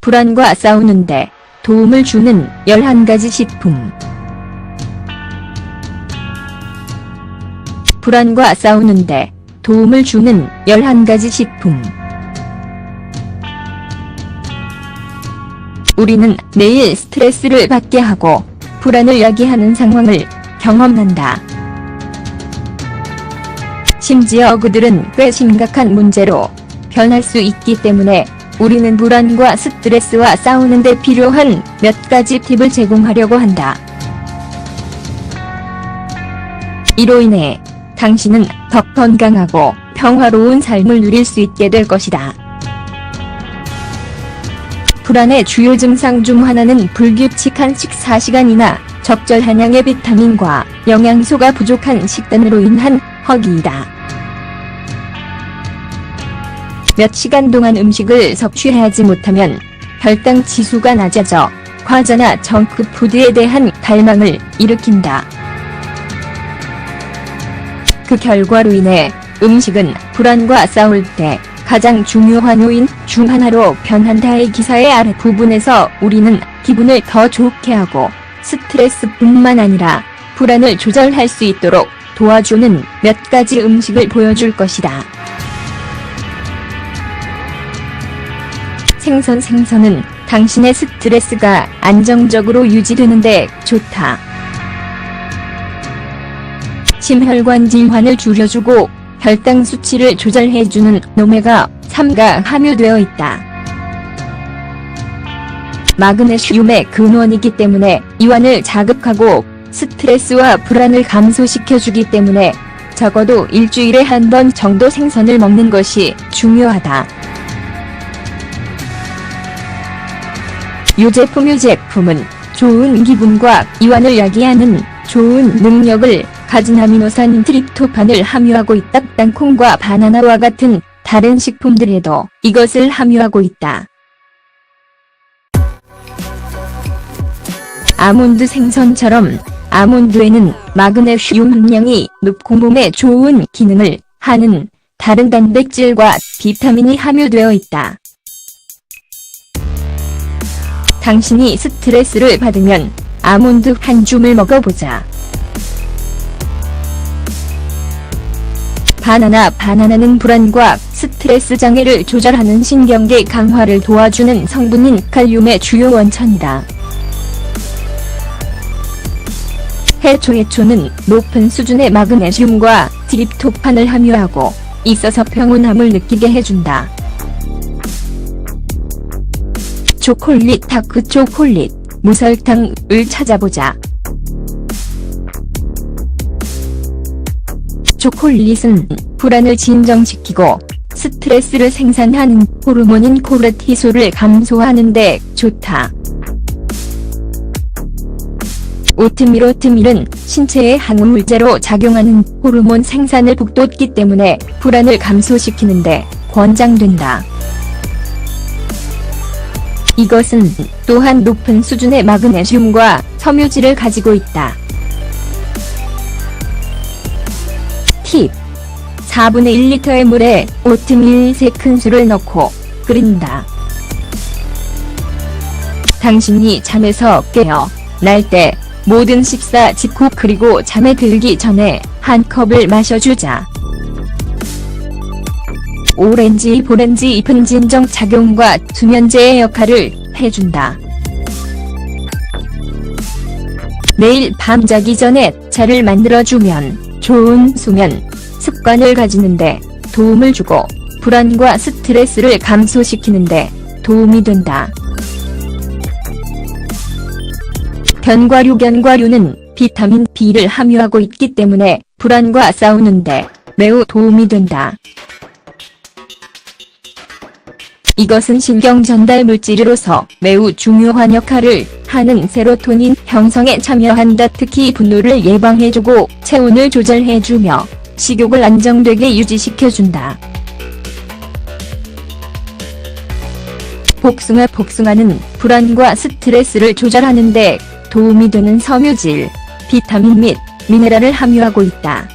불안과 싸우는데 도움을 주는 11가지 식품. 불안과 싸우는데 도움을 주는 11가지 식품. 우리는 매일 스트레스를 받게 하고 불안을 야기하는 상황을 경험한다. 심지어 그들은 꽤 심각한 문제로 변할 수 있기 때문에 우리는 불안과 스트레스와 싸우는 데 필요한 몇 가지 팁을 제공하려고 한다. 이로 인해 당신은 더 건강하고 평화로운 삶을 누릴 수 있게 될 것이다. 불안의 주요 증상 중 하나는 불규칙한 식사 시간이나 적절한 양의 비타민과 영양소가 부족한 식단으로 인한 허기이다. 몇 시간 동안 음식을 섭취하지 못하면 혈당 지수가 낮아져 과자나 정크푸드에 대한 갈망을 일으킨다. 그 결과로 인해 음식은 불안과 싸울 때 가장 중요한 요인 중 하나로 변한다의 기사의 아래 부분에서 우리는 기분을 더 좋게 하고 스트레스뿐만 아니라 불안을 조절할 수 있도록 도와주는 몇 가지 음식을 보여줄 것이다. 생선 생선은 당신의 스트레스가 안정적으로 유지되는데 좋다. 심혈관 질환을 줄여주고 혈당 수치를 조절해주는 오메가 3가 함유되어 있다. 마그네슘의 근원이기 때문에 이완을 자극하고 스트레스와 불안을 감소시켜주기 때문에 적어도 일주일에 한 번 정도 생선을 먹는 것이 중요하다. 유제품 유제품은 좋은 기분과 이완을 야기하는 좋은 능력을 가진 아미노산 트립토판을 함유하고 있다. 땅콩과 바나나와 같은 다른 식품들에도 이것을 함유하고 있다. 아몬드 생선처럼 아몬드에는 마그네슘 함량이 높고 몸에 좋은 기능을 하는 다른 단백질과 비타민이 함유되어 있다. 당신이 스트레스를 받으면 아몬드 한 줌을 먹어보자. 바나나 바나나는 불안과 스트레스 장애를 조절하는 신경계 강화를 도와주는 성분인 칼륨의 주요 원천이다. 해초 해초는 높은 수준의 마그네슘과 트립토판을 함유하고 있어서 평온함을 느끼게 해준다. 초콜릿 다크 초콜릿 무설탕을 찾아보자. 초콜릿은 불안을 진정시키고 스트레스를 생산하는 호르몬인 코르티솔을 감소하는 데 좋다. 오트밀 오트밀은 신체의 항물제로 작용하는 호르몬 생산을 북돋기 때문에 불안을 감소시키는데 권장된다. 이것은 또한 높은 수준의 마그네슘과 섬유질을 가지고 있다. 팁 4분의 1리터의 물에 오트밀 3큰술을 넣고 끓인다. 당신이 잠에서 깨어 날 때 모든 식사 직후 그리고 잠에 들기 전에 한 컵을 마셔주자. 오렌지 보렌지 잎은 진정 작용과 수면제의 역할을 해준다. 매일 밤 자기 전에 차를 만들어주면 좋은 수면 습관을 가지는데 도움을 주고 불안과 스트레스를 감소시키는데 도움이 된다. 견과류 견과류는 비타민 B를 함유하고 있기 때문에 불안과 싸우는데 매우 도움이 된다. 이것은 신경 전달 물질로서 매우 중요한 역할을 하는 세로토닌 형성에 참여한다. 특히 분노를 예방해주고 체온을 조절해주며 식욕을 안정되게 유지시켜준다. 복숭아 복숭아는 불안과 스트레스를 조절하는데 도움이 되는 섬유질, 비타민 및 미네랄을 함유하고 있다.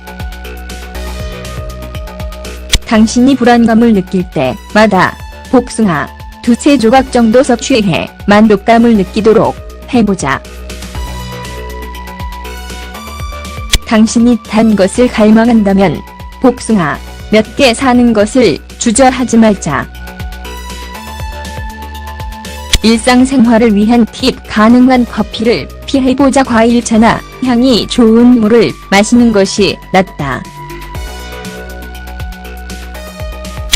당신이 불안감을 느낄 때마다 복숭아 두세 조각 정도 섭취해 만족감을 느끼도록 해보자. 당신이 단 것을 갈망한다면 복숭아 몇 개 사는 것을 주저하지 말자. 일상생활을 위한 팁 가능한 커피를 피해보자 과일차나 향이 좋은 물을 마시는 것이 낫다.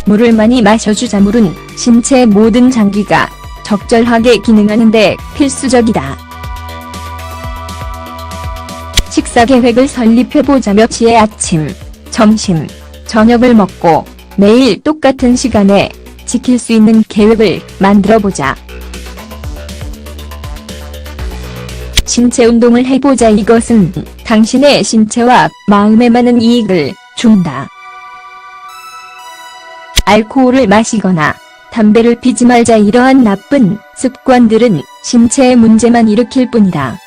물을 많이 마셔주자 물은 신체 모든 장기가 적절하게 기능하는데 필수적이다. 식사 계획을 설립해보자 몇 시에 아침, 점심, 저녁을 먹고 매일 똑같은 시간에 지킬 수 있는 계획을 만들어보자. 신체 운동을 해보자 이것은 당신의 신체와 마음에 많은 이익을 준다. 알코올을 마시거나 담배를 피지 말자 이러한 나쁜 습관들은 신체에 문제만 일으킬 뿐이다.